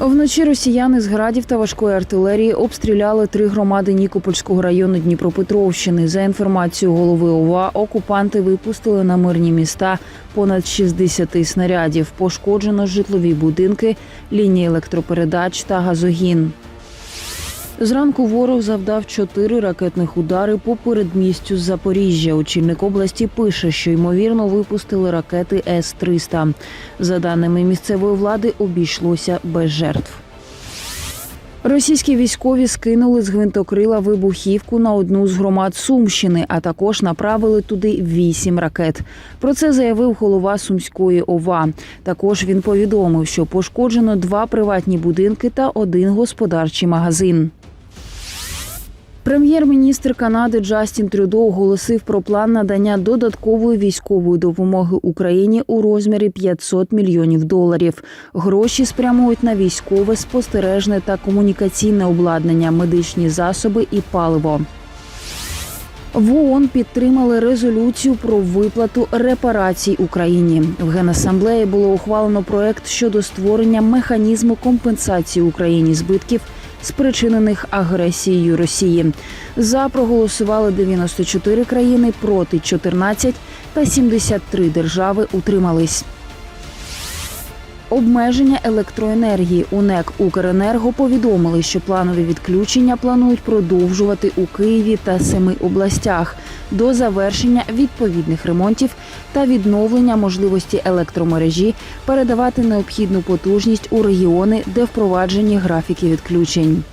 Вночі росіяни з градів та важкої артилерії обстріляли три громади Нікопольського району Дніпропетровщини. За інформацією голови ОВА, окупанти випустили на мирні міста понад 60 снарядів. Пошкоджено житлові будинки, лінії електропередач та газогін. Зранку ворог завдав чотири ракетних удари по передмістю Запоріжжя. Очільник області пише, що ймовірно випустили ракети С-300. За даними місцевої влади, обійшлося без жертв. Російські військові скинули з гвинтокрила вибухівку на одну з громад Сумщини, а також направили туди вісім ракет. Про це заявив голова Сумської ОВА. Також він повідомив, що пошкоджено два приватні будинки та один господарчий магазин. Прем'єр-міністр Канади Джастін Трюдо оголосив про план надання додаткової військової допомоги Україні у розмірі 500 мільйонів доларів. Гроші спрямують на військове, спостережне та комунікаційне обладнання, медичні засоби і паливо. В ООН підтримали резолюцію про виплату репарацій Україні. В Генасамблеї було ухвалено проект щодо створення механізму компенсації Україні збитків, спричинених агресією Росії. За проголосували 94 країни, проти 14 та 73 держави утримались. Обмеження електроенергії у НЕК Укренерго повідомили, що планові відключення планують продовжувати у Києві та семи областях до завершення відповідних ремонтів та відновлення можливості електромережі передавати необхідну потужність у регіони, де впроваджені графіки відключень.